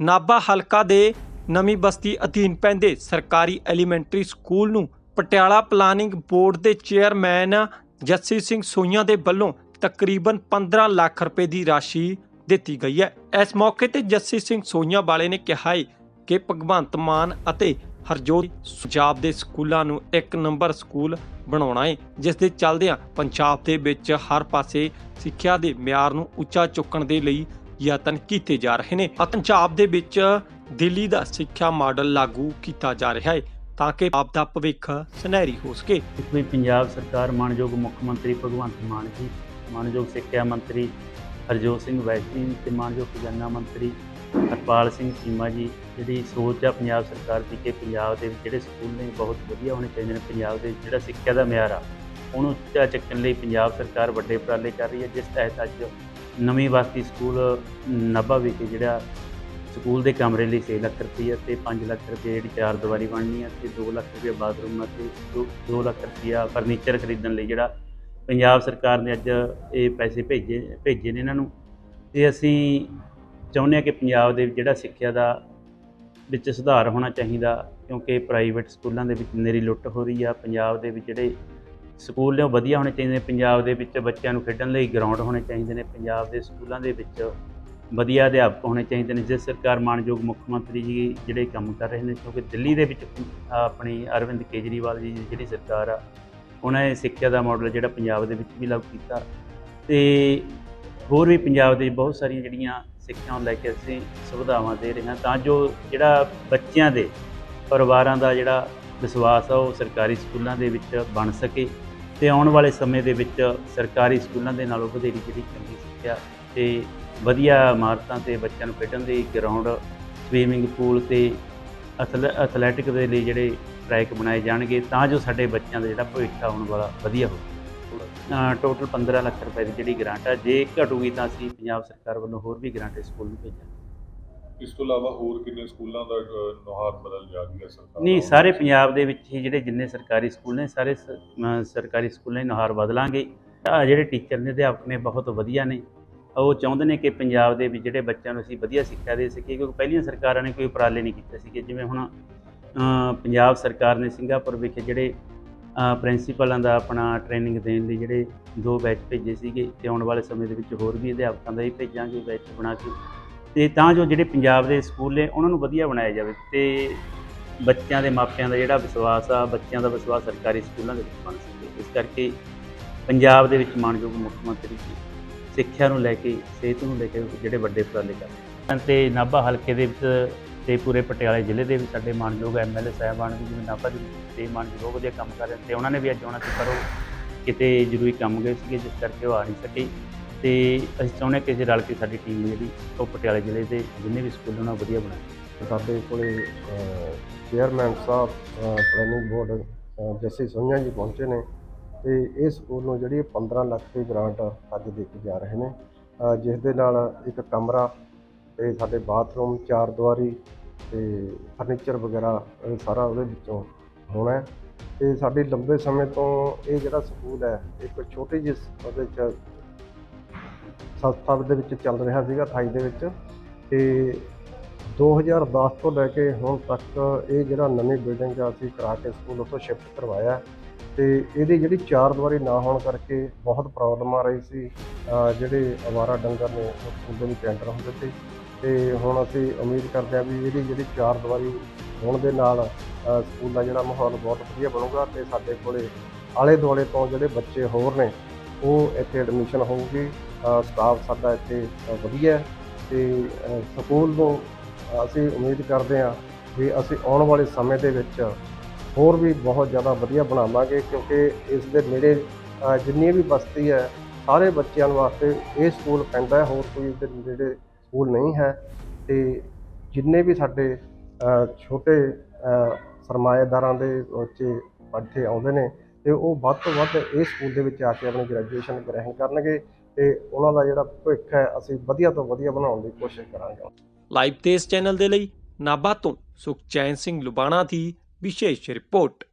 ਨਾਭਾ ਹਲਕਾ ਦੇ ਨਵੀਂ ਬਸਤੀ ਅਧੀਨ ਪੈਂਦੇ ਸਰਕਾਰੀ ਐਲੀਮੈਂਟਰੀ ਸਕੂਲ ਨੂੰ ਪਟਿਆਲਾ ਪਲਾਨਿੰਗ ਬੋਰਡ ਦੇ ਚੇਅਰਮੈਨ ਜੱਸੀ ਸਿੰਘ ਸੋਈਆਂ ਦੇ ਵੱਲੋਂ ਤਕਰੀਬਨ 15 ਲੱਖ ਰੁਪਏ ਦੀ ਰਾਸ਼ੀ ਦਿੱਤੀ ਗਈ ਹੈ। ਇਸ ਮੌਕੇ ਤੇ ਜੱਸੀ ਸਿੰਘ ਸੋਈਆਂ ਵਾਲੇ ਨੇ ਕਿਹਾ ਹੈ ਕਿ ਭਗਵੰਤ ਮਾਨ ਅਤੇ ਹਰਜੋਤ ਪੰਜਾਬ ਦੇ ਸਕੂਲਾਂ ਨੂੰ ਇੱਕ ਨੰਬਰ ਸਕੂਲ ਬਣਾਉਣਾ ਹੈ, ਜਿਸ ਦੇ ਚੱਲਦਿਆਂ ਪੰਜਾਬ ਦੇ ਵਿੱਚ ਹਰ ਪਾਸੇ ਸਿੱਖਿਆ ਦੇ ਮਿਆਰ ਨੂੰ ਉੱਚਾ ਚੁੱਕਣ ਦੇ ਲਈ ਯਤਨ ਕੀਤੇ ਜਾ ਰਹੇ ਨੇ। ਪੰਜਾਬ ਦੇ ਵਿੱਚ ਦਿੱਲੀ ਦਾ ਸਿੱਖਿਆ ਮਾਡਲ ਲਾਗੂ ਕੀਤਾ ਜਾ ਰਿਹਾ ਹੈ ਤਾਂ ਕਿ ਆਪ ਦਾ ਭਵਿੱਖ ਸੁਨਹਿਰੀ ਹੋ ਸਕੇ। ਇਸ ਪੰਜਾਬ ਸਰਕਾਰ ਮਾਨਯੋਗ ਮੁੱਖ ਮੰਤਰੀ ਭਗਵੰਤ ਮਾਨ ਜੀ ਮਾਨਯੋਗ ਸਿੱਖਿਆ ਮੰਤਰੀ ਹਰਜੋਤ ਸਿੰਘ ਵੈਸ਼ੀ ਤੇ ਮਾਨਯੋਗ ਖਜ਼ਾਨਾ ਮੰਤਰੀ ਹਰਪਾਲ ਸਿੰਘ ਚੀਮਾ ਜੀ, ਜਿਹੜੀ ਸੋਚ ਆ ਪੰਜਾਬ ਸਰਕਾਰ ਦੀ ਕਿ ਪੰਜਾਬ ਦੇ ਜਿਹੜੇ ਸਕੂਲ ਨੇ ਬਹੁਤ ਵਧੀਆ ਹੋਣੇ ਚਾਹੀਦੇ ਨੇ, ਪੰਜਾਬ ਦੇ ਜਿਹੜਾ ਸਿੱਖਿਆ ਦਾ ਮਿਆਰ ਆ, ਉਹਨੂੰ ਉੱਚਾ ਚੱਕਣ ਲਈ ਪੰਜਾਬ ਸਰਕਾਰ ਵੱਡੇ ਉਪਰਾਲੇ ਕਰ ਰਹੀ ਹੈ, ਜਿਸ ਤਹਿਤ ਅੱਜ ਨਵੀਂ ਬਸਤੀ ਸਕੂਲ, ਨਾਭਾ ਵਿਖੇ ਜਿਹੜਾ ਸਕੂਲ ਦੇ ਕਮਰੇ ਲਈ 6 ਲੱਖ ਰੁਪਈਆ ਤੇ 5 ਲੱਖ ਰੁਪਏ ਜਿਹੜੀ ਚਾਰ ਦੀਵਾਰੀ ਬਣਨੀ ਹੈ ਤੇ 2 ਲੱਖ ਰੁਪਏ ਬਾਥਰੂਮ ਅਤੇ 2 ਲੱਖ ਰੁਪਈਆ ਫਰਨੀਚਰ ਖਰੀਦਣ ਲਈ ਜਿਹੜਾ ਪੰਜਾਬ ਸਰਕਾਰ ਨੇ ਅੱਜ ਇਹ ਪੈਸੇ ਭੇਜੇ ਭੇਜੇ ਨੇ ਇਹਨਾਂ ਨੂੰ। ਤੇ ਅਸੀਂ ਚਾਹੁੰਦੇ ਹਾਂ ਕਿ ਪੰਜਾਬ ਦੇ ਜਿਹੜਾ ਸਿੱਖਿਆ ਦਾ ਵਿੱਚ ਸੁਧਾਰ ਹੋਣਾ ਚਾਹੀਦਾ ਕਿਉਂਕਿ ਪ੍ਰਾਈਵੇਟ ਸਕੂਲਾਂ ਦੇ ਵਿੱਚ ਨੇਰੀ ਲੁੱਟ ਹੋ ਰਹੀ ਆ, ਪੰਜਾਬ ਦੇ ਵਿੱਚ ਜਿਹੜੇ ਸਕੂਲ ਨੇ ਉਹ ਵਧੀਆ ਹੋਣੇ ਚਾਹੀਦੇ ਨੇ, ਪੰਜਾਬ ਦੇ ਵਿੱਚ ਬੱਚਿਆਂ ਨੂੰ ਖੇਡਣ ਲਈ ਗਰਾਊਂਡ ਹੋਣੇ ਚਾਹੀਦੇ ਨੇ, ਪੰਜਾਬ ਦੇ ਸਕੂਲਾਂ ਦੇ ਵਿੱਚ ਵਧੀਆ ਅਧਿਆਪਕ ਹੋਣੇ ਚਾਹੀਦੇ ਨੇ, ਜਿਸ ਸਰਕਾਰ ਮਾਨਯੋਗ ਮੁੱਖ ਮੰਤਰੀ ਜੀ ਜਿਹੜੇ ਕੰਮ ਕਰ ਰਹੇ ਨੇ, ਕਿਉਂਕਿ ਦਿੱਲੀ ਦੇ ਵਿੱਚ ਆਪਣੀ ਅਰਵਿੰਦ ਕੇਜਰੀਵਾਲ ਜੀ ਦੀ ਜਿਹੜੀ ਸਰਕਾਰ ਆ, ਉਹਨਾਂ ਨੇ ਸਿੱਖਿਆ ਦਾ ਮਾਡਲ ਜਿਹੜਾ ਪੰਜਾਬ ਦੇ ਵਿੱਚ ਵੀ ਲਾਗੂ ਕੀਤਾ ਤੇ ਹੋਰ ਵੀ ਪੰਜਾਬ ਦੇ ਬਹੁਤ ਸਾਰੀਆਂ ਜਿਹੜੀਆਂ ਸਿੱਖਿਆ ਨੂੰ ਲੈ ਕੇ ਅਸੀਂ ਸੁਵਿਧਾਵਾਂ ਦੇ ਰਹੇ ਹਾਂ, ਤਾਂ ਜੋ ਜਿਹੜਾ ਬੱਚਿਆਂ ਦੇ ਪਰਿਵਾਰਾਂ ਦਾ ਜਿਹੜਾ ਵਿਸ਼ਵਾਸ ਆ, ਉਹ ਸਰਕਾਰੀ ਸਕੂਲਾਂ ਦੇ ਵਿੱਚ ਬਣ ਸਕੇ। ਤੇ ਆਉਣ ਵਾਲੇ ਸਮੇਂ ਦੇ ਵਿੱਚ ਸਰਕਾਰੀ ਸਕੂਲਾਂ ਦੇ ਨਾਲੋਂ ਵਧੇਰੀ ਜਿਹੜੀ ਚੰਗੀ ਸਿੱਖਿਆ ਤੇ ਵਧੀਆ ਇਮਾਰਤਾਂ ਤੇ ਬੱਚਿਆਂ ਨੂੰ ਖੇਡਣ ਦੇ ਗਰਾਊਂਡ ਸਵੀਮਿੰਗ ਪੂਲ ਤੇ ਐਥਲ- ਐਥਲੈਟਿਕ ਦੇ ਲਈ ਜਿਹੜੇ ਟਰੈਕ ਬਣਾਏ ਜਾਣਗੇ, ਤਾਂ ਜੋ ਸਾਡੇ ਬੱਚਿਆਂ ਦਾ ਜਿਹੜਾ ਭਵਿੱਖ ਆਉਣ ਵਾਲਾ ਵਧੀਆ ਹੋਵੇ। ਟੋਟਲ 15 ਲੱਖ ਰੁਪਏ ਦੀ ਜਿਹੜੀ ਗ੍ਰਾਂਟ ਆ, ਜੇ ਘਟੂਗੀ ਤਾਂ ਅਸੀਂ ਪੰਜਾਬ ਸਰਕਾਰ ਵੱਲੋਂ ਹੋਰ ਵੀ ਗ੍ਰਾਂਟ ਇਸ ਸਕੂਲ ਨੂੰ ਭੇਜਾਂਗੇ। ਇਸ ਤੋਂ ਇਲਾਵਾ ਹੋਰ ਕਿੰਨੇ ਸਕੂਲਾਂ ਦਾ ਨੁਹਾਰ ਬਦਲ ਜਾ ਹੈ ਸਰਕਾਰ ਨਹੀਂ? ਸਾਰੇ ਪੰਜਾਬ ਦੇ ਵਿੱਚ ਹੀ ਜਿਹੜੇ ਜਿੰਨੇ ਸਰਕਾਰੀ ਸਕੂਲ ਨੇ ਸਾਰੇ ਸਰਕਾਰੀ ਸਕੂਲਾਂ ਦੀ ਨੁਹਾਰ ਬਦਲਾਂਗੇ। ਜਿਹੜੇ ਟੀਚਰ ਨੇ ਅਧਿਆਪਕ ਨੇ ਬਹੁਤ ਵਧੀਆ ਨੇ। ਉਹ ਚਾਹੁੰਦੇ ਨੇ ਕਿ ਪੰਜਾਬ ਦੇ ਵਿੱਚ ਜਿਹੜੇ ਬੱਚਿਆਂ ਨੂੰ ਅਸੀਂ ਵਧੀਆ ਸਿੱਖਿਆ ਦੇ ਸਕੀਏ ਕਿਉਂਕਿ ਪਹਿਲੀਆਂ ਸਰਕਾਰਾਂ ਨੇ ਕੋਈ ਉਪਰਾਲੇ ਨਹੀਂ ਕੀਤੇ ਸੀਗੇ। ਜਿਵੇਂ ਹੁਣ ਪੰਜਾਬ ਸਰਕਾਰ ਨੇ ਸਿੰਗਾਪੁਰ ਵਿਖੇ ਜਿਹੜੇ ਪ੍ਰਿੰਸੀਪਲਾਂ ਦਾ ਆਪਣਾ ਟ੍ਰੇਨਿੰਗ ਦੇਣ ਲਈ ਜਿਹੜੇ ਦੋ ਬੈਚ ਭੇਜੇ ਸੀਗੇ ਤੇ ਆਉਣ ਵਾਲੇ ਸਮੇਂ ਦੇ ਵਿੱਚ ਹੋਰ ਵੀ ਅਧਿਆਪਕਾਂ ਦਾ ਹੀ ਭੇਜਾਂਗੇ ਬੈਚ ਬਣਾ ਕੇ। ਤੇ ਤਾਂ ਜੋ ਜਿਹੜੇ ਪੰਜਾਬ ਦੇ ਸਕੂਲ ਨੇ, ਉਹਨਾਂ ਨੂੰ ਵਧੀਆ ਬਣਾਇਆ ਜਾਵੇ ਤੇ ਬੱਚਿਆਂ ਦੇ ਮਾਪਿਆਂ ਦਾ ਜਿਹੜਾ ਵਿਸ਼ਵਾਸ ਆ, ਬੱਚਿਆਂ ਦਾ ਵਿਸ਼ਵਾਸ ਸਰਕਾਰੀ ਸਕੂਲਾਂ ਦੇ ਵਿੱਚ ਬਣ ਸਕੇ। ਇਸ ਕਰਕੇ ਪੰਜਾਬ ਦੇ ਵਿੱਚ ਮਾਨਯੋਗ ਮੁੱਖ ਮੰਤਰੀ ਜੀ ਸਿੱਖਿਆ ਨੂੰ ਲੈ ਕੇ, ਸਿਹਤ ਨੂੰ ਲੈ ਕੇ ਜਿਹੜੇ ਵੱਡੇ ਉਪਰਾਲੇ ਕਰ ਤੇ ਨਾਭਾ ਹਲਕੇ ਦੇ ਵਿੱਚ ਤੇ ਪੂਰੇ ਪਟਿਆਲੇ ਜ਼ਿਲ੍ਹੇ ਦੇ ਵਿੱਚ ਸਾਡੇ ਮਾਨਯੋਗ ਐਮਐਲਏ ਸਾਹਿਬਾਨ ਵੀ ਜਿਵੇਂ ਨਾਭਾ ਦੇ ਵਿੱਚ ਤੇ ਮਾਨਯੋਗ ਵਧੀਆ ਕੰਮ ਕਰ ਰਹੇ ਤੇ ਉਹਨਾਂ ਨੇ ਵੀ ਅੱਜ ਆਉਣਾ ਸੀ, ਪਰ ਉਹ ਕਿਤੇ ਜ਼ਰੂਰੀ ਕੰਮ ਗਏ ਸੀਗੇ, ਜਿਸ ਕਰਕੇ ਉਹ ਆ ਨਹੀਂ ਸਕੇ। ਤੇ ਅਸੀਂ ਚਾਹੁੰਦੇ ਕਿ ਅਸੀਂ ਰਲ ਕੇ ਸਾਡੀ ਟੀਮ ਜਿਹੜੀ ਉਹ ਪਟਿਆਲੇ ਜ਼ਿਲ੍ਹੇ ਦੇ ਜਿੰਨੇ ਵੀ ਸਕੂਲ ਉਹਨਾਂ ਵਧੀਆ ਬਣਾਏ ਸਾਡੇ ਕੋਲੇ ਚੇਅਰਮੈਨ ਸਾਹਿਬ ਪਲੈਨਿੰਗ ਬੋਰਡ ਅਹ, ਜੱਸੀ ਸੋਈਆਂ ਜੀ ਪਹੁੰਚੇ ਨੇ ਤੇ ਇਹ ਸਕੂਲ ਨੂੰ ਜਿਹੜੀ 15 ਲੱਖ ਦੀ ਗ੍ਰਾਂਟ ਅੱਜ ਦੇ ਕੇ ਜਾ ਰਹੇ ਨੇ। ਜਿਸ ਦੇ ਨਾਲ ਇੱਕ ਕਮਰਾ ਤੇ ਸਾਡੇ ਬਾਥਰੂਮ ਚਾਰ ਦੁਆਰੀ ਤੇ ਫਰਨੀਚਰ ਵਗੈਰਾ ਇਹ ਸਾਰਾ ਉਹਦੇ ਵਿੱਚੋਂ ਹੋਣਾ ਹੈ। ਤੇ ਸਾਡੇ ਲੰਬੇ ਸਮੇਂ ਤੋਂ ਇਹ ਜਿਹੜਾ ਸਕੂਲ ਹੈ ਇੱਕ ਛੋਟੀ ਜਿਹੀ ਉਹਦੇ ਚ ਸੰਸਥਾ ਦੇ ਵਿੱਚ ਚੱਲ ਰਿਹਾ ਸੀਗਾ 28 ਦੇ ਵਿੱਚ ਤੇ 2010 ਤੋਂ ਲੈ ਕੇ ਹੁਣ ਤੱਕ ਇਹ ਜਿਹੜਾ ਨਵੀਂ ਬਿਲਡਿੰਗ ਆ ਅਸੀਂ ਕਰਾ ਕੇ ਸਕੂਲ ਉੱਥੋਂ ਸ਼ਿਫਟ ਕਰਵਾਇਆ ਤੇ ਇਹਦੀ ਜਿਹੜੀ ਚਾਰ ਦੀਵਾਰੀ ਨਾ ਹੋਣ ਕਰਕੇ ਬਹੁਤ ਪ੍ਰੋਬਲਮ ਆ ਰਹੀ ਸੀ। ਜਿਹੜੇ ਅਵਾਰਾ ਡੰਗਰ ਨੇ ਉਹ ਸਕੂਲ ਦੇ ਵਿੱਚ ਐਂਟਰ ਹੁੰਦੇ ਸੀ ਤੇ ਹੁਣ ਅਸੀਂ ਉਮੀਦ ਕਰਦੇ ਹਾਂ ਵੀ ਇਹਦੀ ਜਿਹੜੀ ਚਾਰ ਦੀਵਾਰੀ ਹੋਣ ਦੇ ਨਾਲ ਸਕੂਲ ਦਾ ਜਿਹੜਾ ਮਾਹੌਲ ਬਹੁਤ ਵਧੀਆ ਬਣੂਗਾ ਤੇ ਸਾਡੇ ਕੋਲੇ ਆਲੇ ਦੁਆਲੇ ਤੋਂ ਜਿਹੜੇ ਬੱਚੇ ਹੋਰ ਨੇ ਉਹ ਇੱਥੇ ਐਡਮਿਸ਼ਨ ਹੋਊਗੀ ਸਟਾਫ ਸਾਡਾ ਇੱਥੇ ਵਧੀਆ ਹੈ ਤੇ ਸਕੂਲ ਨੂੰ ਅਸੀਂ ਉਮੀਦ ਕਰਦੇ ਹਾਂ ਵੀ ਅਸੀਂ ਆਉਣ ਵਾਲੇ ਸਮੇਂ ਦੇ ਵਿੱਚ ਹੋਰ ਵੀ ਬਹੁਤ ਜ਼ਿਆਦਾ ਵਧੀਆ ਬਣਾਵਾਂਗੇ ਕਿਉਂਕਿ ਇਸ ਦੇ ਨੇੜੇ ਜਿੰਨੀ ਵੀ ਬਸਤੀ ਹੈ, ਸਾਰੇ ਬੱਚਿਆਂ ਵਾਸਤੇ ਇਹ ਸਕੂਲ ਪੈਂਦਾ ਹੈ, ਹੋਰ ਕੋਈ ਇਹਦੇ ਨੇੜੇ ਸਕੂਲ ਨਹੀਂ ਹੈ ਤੇ ਜਿੰਨੇ ਵੀ ਸਾਡੇ ਛੋਟੇ ਸਰਮਾਏਦਾਰਾਂ ਦੇ ਬੱਚੇ ਇੱਥੇ ਆਉਂਦੇ ਨੇ ਤੇ ਉਹ ਵੱਧ ਤੋਂ ਵੱਧ ਇਸ ਸਕੂਲ ਦੇ ਵਿੱਚ ਆ ਕੇ ਆਪਣੀ ਗ੍ਰੈਜੂਏਸ਼ਨ ਗ੍ਰਹਿਣ ਕਰਨਗੇ ਤੇ ਉਹਨਾਂ ਦਾ ਜਿਹੜਾ ਭਵਿੱਖ ਹੈ, ਅਸੀਂ ਵਧੀਆ ਤੋਂ ਵਧੀਆ ਬਣਾਉਣ ਦੀ ਕੋਸ਼ਿਸ਼ ਕਰਾਂਗੇ। ਲਾਈਵ ਤੇਜ਼ ਚੈਨਲ ਦੇ ਲਈ ਨਾਭਾ ਤੋਂ ਸੁਖਚੈਨ ਸਿੰਘ ਲੁਬਾਣਾ ਦੀ ਵਿਸ਼ੇਸ਼ ਰਿਪੋਰਟ।